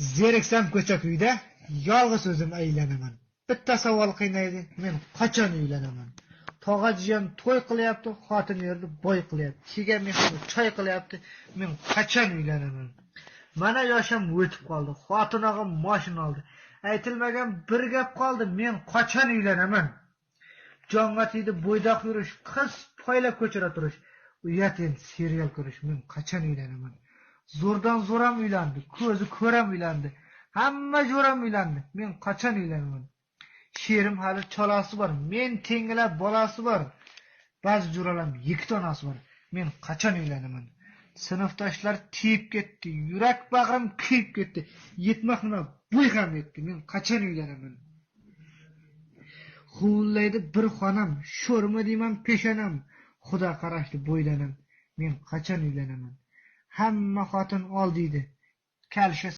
zeriksam ko'cha kuyda yolg'iz o'zim aylanaman. Bitta savol qiynaydi men qachon uylanaman? Tog'ajiyam to'y qilyapti xotin yerni boy qilyapti. Chiga mehmon choy qilyapti men qachon uylanaman? Mana yoshim o'tib qoldi xotin og'am moshina oldi. Aytilmagan bir gap qoldi men qachon uylanaman? Jonga tegdi bo'ydoq yurish qiz poylab ko'chada turish. Uyat endi serial ko'rish men qachon uylanaman? Zo'rdan zo'r ham uylandi ko'zi ko'ram uylandi hamma jo'ram uylandi. Men qachon uylanaman sherim hali cholasi bor men tengilab bolasi bor ba'zi jo'ralam yekkita onasi bor. Men qachon uylanaman? Sinfdoshlar tiyib ketdi yurak bag'rim kuyib ketdi yetmoq nima bo'y ham yetdi men qachon uylanaman? Huvillaydi bir xonam sho'rmi deyman peshonam xudo qarashli bo'ydanam men qachon uylanaman? Hamma xotin ol deydi. Kalisha